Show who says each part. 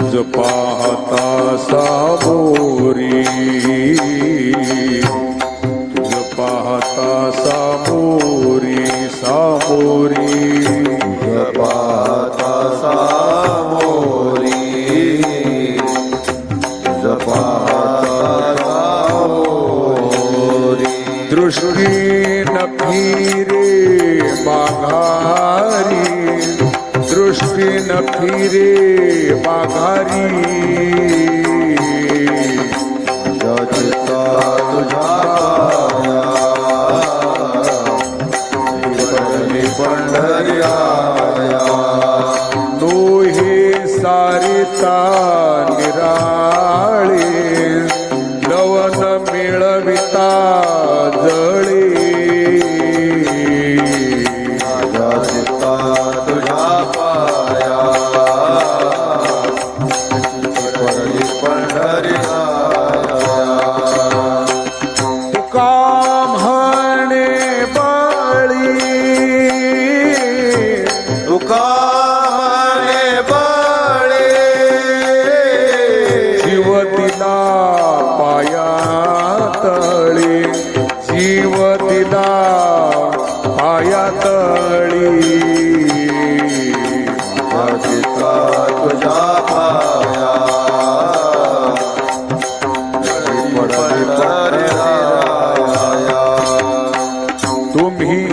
Speaker 1: ज पहता साोरी तुज पहाता
Speaker 2: साोरि सा पा
Speaker 1: द्रुशुरी न कीरे बाघा। न फिरे माघारी तो हे निराळे लवन मिळविता जीव दिला पाया तळी.
Speaker 2: तुम्ही